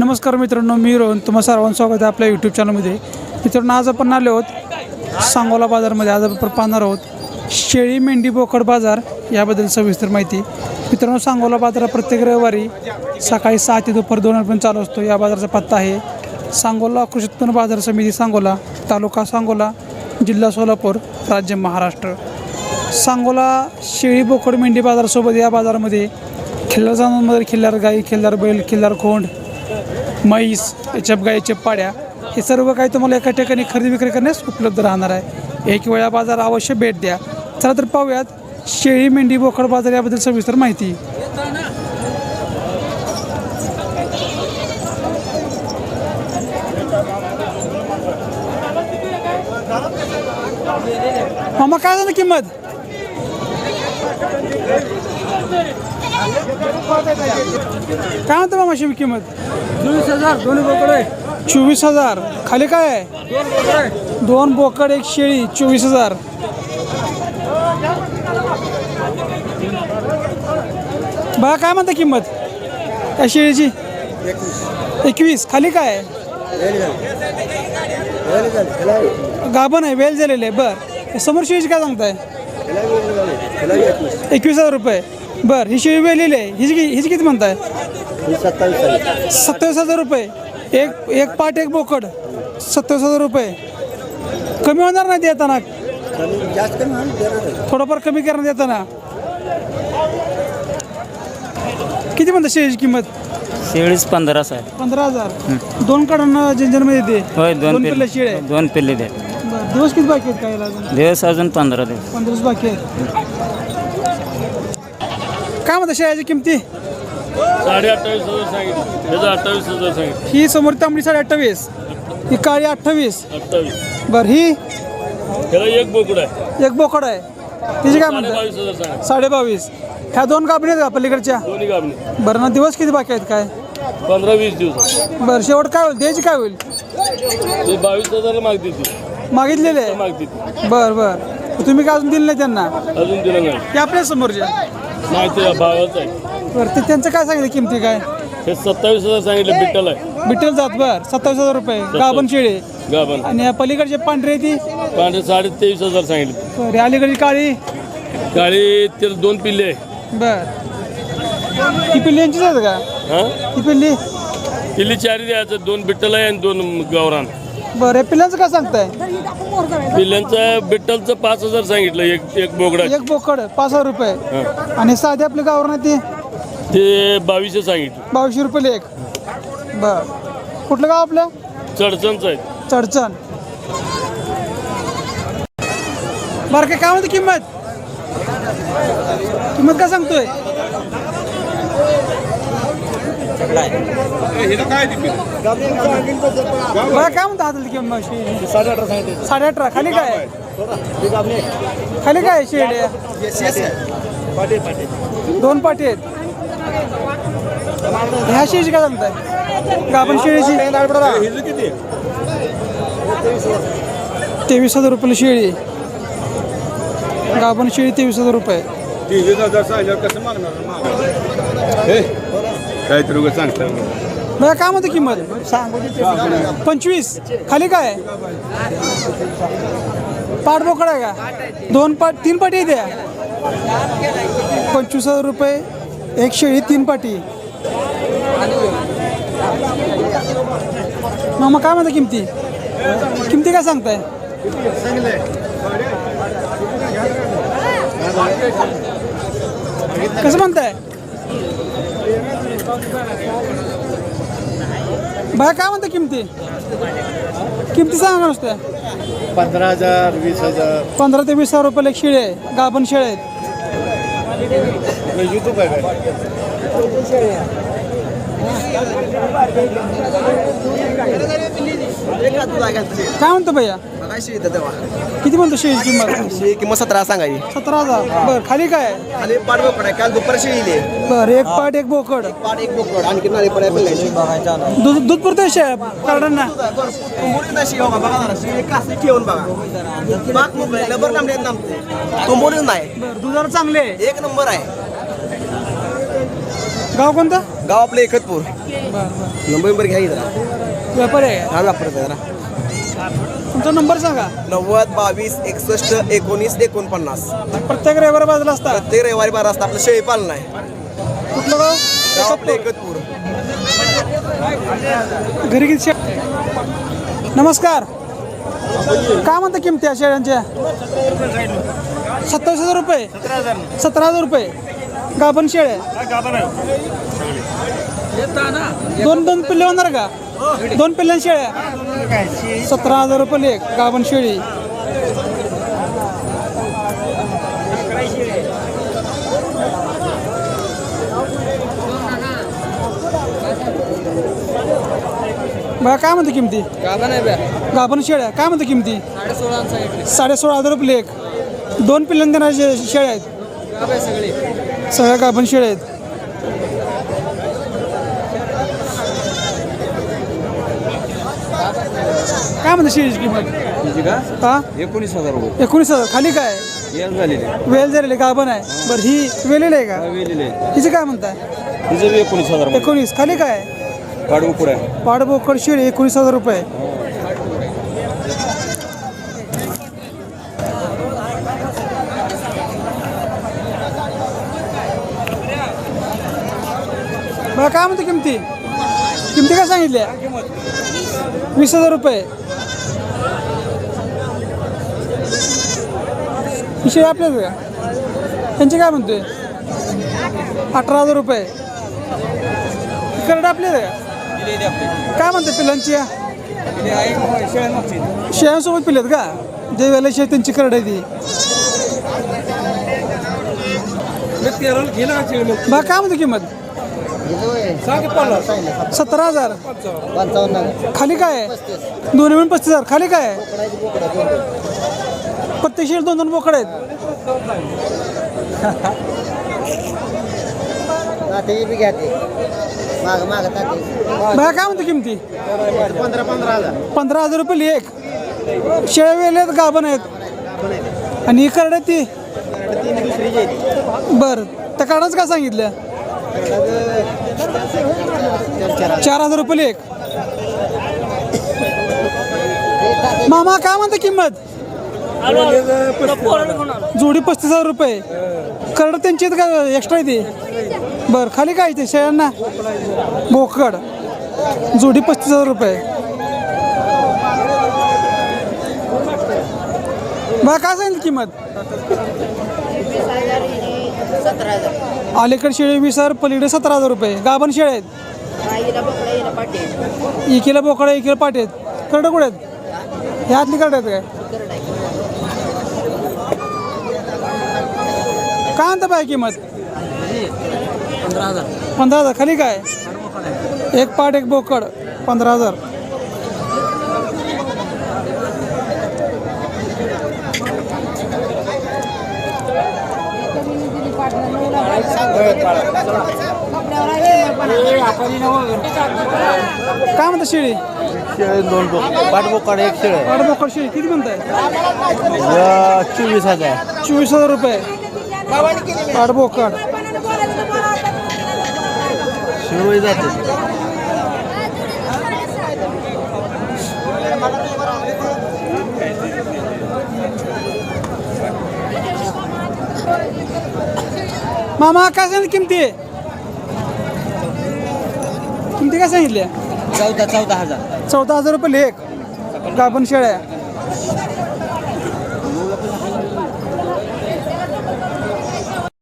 नमस्कार मित्रांनो मी रोहन. तुम्हा सर्वांचं स्वागत आहे आपल्या यूट्यूब चॅनलमध्ये मित्रांनो आज आपण आलो आहोत सांगोला बाजारमध्ये. आज आपण पाहणार आहोत शेळी मेंढी बोकड बाजार याबद्दल सविस्तर माहिती. मित्रांनो सांगोला बाजार प्रत्येक रविवारी सकाळी सहा ते दुपार दोन पण चालू असतो. या बाजाराचा पत्ता आहे सांगोला कृषी उत्पन्न बाजार समिती सांगोला तालुका सांगोला जिल्हा सोलापूर राज्य महाराष्ट्र. सांगोला शेळी बोकड मेंढी बाजारासोबत या बाजारामध्ये खिल्लार जनावरांमध्ये खिल्लार गाई खिल्लार बैल खिल्लार खोंड म्हैस याच्या गायच्या पाड्या हे सर्व काही तुम्हाला एका ठिकाणी खरेदी विक्री करण्यास उपलब्ध राहणार आहे. एक वेळा बाजार अवश्य भेट द्या. चला तर पाहूयात शेळी मेंढी बोकड बाजार याबद्दल सविस्तर माहिती. मामा काय झालं किंमत? काय म्हणतो मामाशी किंमत? चोवीस हजार. दोन बोकड आहे चोवीस हजार खाली काय आहे? दोन बोकड एक शेळी चोवीस हजार. बघा काय म्हणता किंमत? त्या शेळीची? एकवीस. खाली काय आहे? गाभण आहे वेल झालेले आहे. बर. समोर शेळीची काय सांगताय? एकवीस हजार रुपये. बर ही शेळी वेलेली आहे. हिची कि- हिची किती म्हणताय? सत्तावीस हजार रुपये. एक एक पाट एक बोकड. सत्तावीस हजार रुपये. कमी होणार नाही देताना जास्त कमी होईल देणार आहे. थोडंफार कमी करण्यात येताना किती म्हणता शेळीची किंमत? शेळीच पंधराच आहे पंधरा हजार. दोन काढून जंजनमध्ये येते होय दोन पिल्लं. शेळ्या पिल्ले दोन पिल्ले दे. बरं, दिवस किती बाकी आहेत काय अजून? दिवस अजून पंधरा दिवस पंधरा दिवस बाकी आहेत. काय म्हणता शेळ्याची किमती? साडे अठ्ठावीस हजार सांगितलं. त्याचं अठ्ठावीस हजार सांगितलं. ही समोर तांबडी साडे अठ्ठावीस ही काळी अठ्ठावीस. अठ्ठावीस. बरं ही? त्याला एक बोकड आहे. एक बोकड आहे. तिची काय साडे म्हणता? बावीस हजार सांगितलं. साडे बावीस ह्या दोन कापणी आहेत का पलीकडच्या? दोन्ही गाबणी. बरं ना दिवस किती बाकी आहेत काय? पंधरा वीस दिवस. बरं शेवट काय होईल? द्यायची काय होईल? ते बावीस हजार मागते ती. मागितलेले? आहे मागते ती. बरं बरं. तुम्ही काय अजून दिलं नाही त्यांना? अजून दिलं नाही. ते आपल्या समोरच्या माहिती आहे भावाच आहे. बरं ते त्यांचं काय सांगितलं किमती काय? हे सत्तावीस हजार सांगितलं बिट्टल आहे. बिठ्ठल जात बर. सत्तावीस हजार रुपये. गाभण शेळी. गाभण. आणि या पलीकडचे पांढरे ती? पांढरे साडे तेवीस हजार सांगितले. बरं अलीकडची काळी? काळी त्याला दोन पिल्ले आहे. बर. ती पिल्ली यांचीच आहेत का? हा? ती पिल्ली? पिल्ली चारी द्यायचं दोन बिट्टल आहे आणि दोन गावरान बरं पिल्लांचं काय सांगताय? पिल्ल्यांचं बिट्टलचं पाच हजार सांगितलं एक एक बोकडा एक बोकड पाच हजार रुपये. आणि साधे आपले गावर नाही ती? ते बावीसशे सांगितलं. बावीसशे रुपये एक बर. कुठलं गाव आपलं? चडचणचं आहे. चडचण. बरं काय काय म्हणते किंमत? किंमत काय सांगतोय? बरं काय म्हणता हातातली किंमत शेळी? साडे अठरा खाली काय? आहे? खाली काय आहे शेड? दोन पाटी आहेत. ह्या शेळीची काय सांगताय? गाभण शेळीची तेवीस हजार रुपये शेळी गाभण शेळी तेवीस हजार रुपये? तेवीस हजार कसं मागणार. हे काहीतरी उगाच सांगता बघा काय म्हणते किंमत? पंचवीस. खाली काय? पाठ बोकड आहे का? दोन पाट तीन पाटी आहे पंचवीस हजार रुपये. एक शेळी तीन पाटी. मामा काय म्हणता किमती? किमती काय सांगताय? कसं म्हणताय? बाय काय म्हणता किमती? किमती सांगा नुसत्या. पंधरा हजार वीस हजार. पंधरा ते वीस हजार रुपये एक शेळी आहे गाभण शेळे आहेत. युट्यूब आहे काय? काय म्हणतो भैया? किती म्हणतो शेळीची किंमत? किंमत सतरा सांगायची. सतरा हजार. बरं खाली काय? आहे? आणि पाठ बोकड आहे. काल दुपार शिळीले बरं एक पाट एक बोकड. पाठ एक बोकड. आणखी नाळे पडाय पण दूध दूध पुरतं ठेवून बघा. लबर नामडे नामते तो बोलून नाही. बरं दुधाला चांगले आहे. एक नंबर आहे. गाव कोणतं? गाव आपलं एकतपूर. बरं बरं. नंबर नंबर घ्या जरा व्यापारी आहे. हा वापरत जरा. का? तुमचा नंबर सांगा. नव्वद बावीस एकसष्ट एकोणीस एकोणपन्नास. प्रत्येक रविवार बाजूला असता? प्रत्येक रविवारी बारा वाजता आपलं शेळी पालन आहे. कुठलं गाव? गाव आपलं एकतपूर. घरी किती शे नमस्कार. काय म्हणता किमती या शेळ्यांच्या? सत्तावीस हजार रुपये. सतरा हजार रुपये. गाभण शेळे दोन दोन पिल्ले होणार का? दोन पिल्ल्या शेळ्या. सतरा हजार रुपये लेख गाभण शेळी. बघा काय म्हणते किमती? गाभण शेळ्या काय म्हणते किमती? साडे सोळा हजार रुपये लेख दोन देणारे शेळ्या आहेत. सगळ्या गाभण शेळ्या आहेत. काय म्हणते शेळीची किंमत? हा? एकोणीस हजार रुपये. एकोणीस हजार. खाली काय? येल झालेले. वेल झालेली गाभण आहे. बरं ही वेलेली आहे का? वेलेले हिचं काय म्हणताय? तिचं बी एकोणीस हजार एकोणीस. खाली काय? पुढे आहे. पाडबोकड शेळी एकोणीस हजार रुपये. बघा काय म्हणते किमती? किमती काय सांगितल्या? वीस हजार रुपये. ही शेळी आपल्याच का? त्यांचे काय म्हणतोय? अठरा हजार रुपये. करड आपल्याच का? काय म्हणते पिलांची शेळ्यांसोबत पिलेत का? जे वेळेला शेळ त्यांची करड आहे ती. बा काय म्हणते किंमत? सतरा हजार. खाली काय आहे? दोन्ही मिळून पस्तीस हजार. खाली काय आहे? प्रत्येक शेळ दोन दोन बोकड आहेत. बघा काय म्हणते किमती? पंधरा हजार. रुपये लेख शेळ्या वेल्या आहेत गाभण आहेत. आणि ही करड ती? बरं. त्या कार्डाच काय सांगितलं? चार हजार रुपये लेख मामा काय म्हणता किंमत? जोडी पस्तीस हजार रुपये. करड त्यांची का एक्स्ट्रा आहे ती. बरं खाली काय ते? शेळ्यांना? बोकड जोडी पस्तीस हजार रुपये. बा काय सांगितलं किंमत? अलीकडे शेळी वीस हजार पलीकडे सतरा हजार रुपये. गाभण शेळे आहेत. इकीला बोकडा इकीला पाट आहेत करडं कुठे आहेत? ह्या आतली करडं आहेत काय? काय म्हणता बाय किंमत? पंधरा हजार. खाली काय? एक पाट एक बोकड. पंधरा हजार. काय म्हणता शेळी? दोन पाठबोकाड एक शेळ. पाट बोकड शेळी. किती म्हणताय? चोवीस हजार. चोवीस हजार रुपये. पाट बोकड शिरोळी जाते. मामा काय सांगितलं किमती? किमती काय सांगितल्या चौदा चौदा हजार. चौदा हजार रुपये लेख. गाभण शेळ्या?